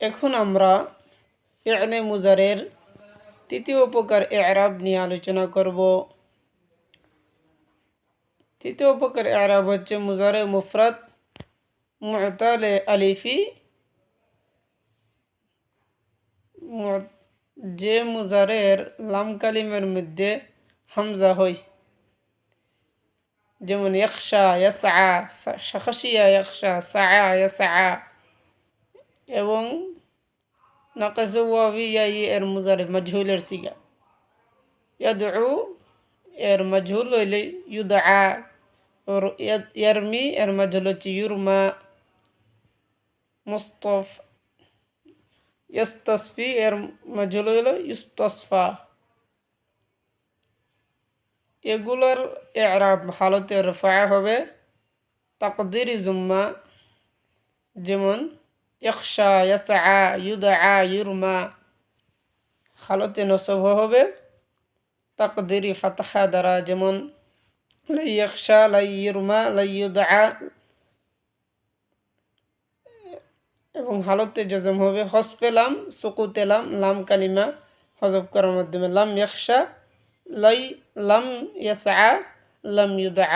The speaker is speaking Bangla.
এখন আমরা ফেলে মুজারের তৃতীয় প্রকার এরাব নিয়ে আলোচনা করব। তৃতীয় প্রকার এরাব হচ্ছে মুজারে মুফরাত মুতালে আলিফি যে মুজারের লাম কালিমের মধ্যে হামজা হয়। যেমন ইয়াকশা ইয়াসা শাখাশিয়া ইয়াকশা সা ইয়াসা এবং নাকাজওয়াবিয়াই এর মুজারে মজহুলের সিগা। ইয়াদউ এর মজহুল হইলে ইউদা ওর ইয়ারমি এর মজহুল হচ্ছে ইউরমা, মুস্তফ, ইস্তসফি এর মজহুল হইল ইস্তসফা। এগুলোর এরাব হালতে রফা হবে তাকদির জুম্মা যেমন ইকশা ইয়াসা ইউদা ইউরমা হালতে নসব হবে তাকদিরি ফাতহা দ্বারা যেমন লাই ইকশা লাই ইউরমা লাই ইউদা এবং হালতে জজম হবে হস পেলাম সুকুতেলাম লাম কালিমা হজব করার মাধ্যমে লাম ইকশা লাই লাম ইয়াসা লাম ইউদা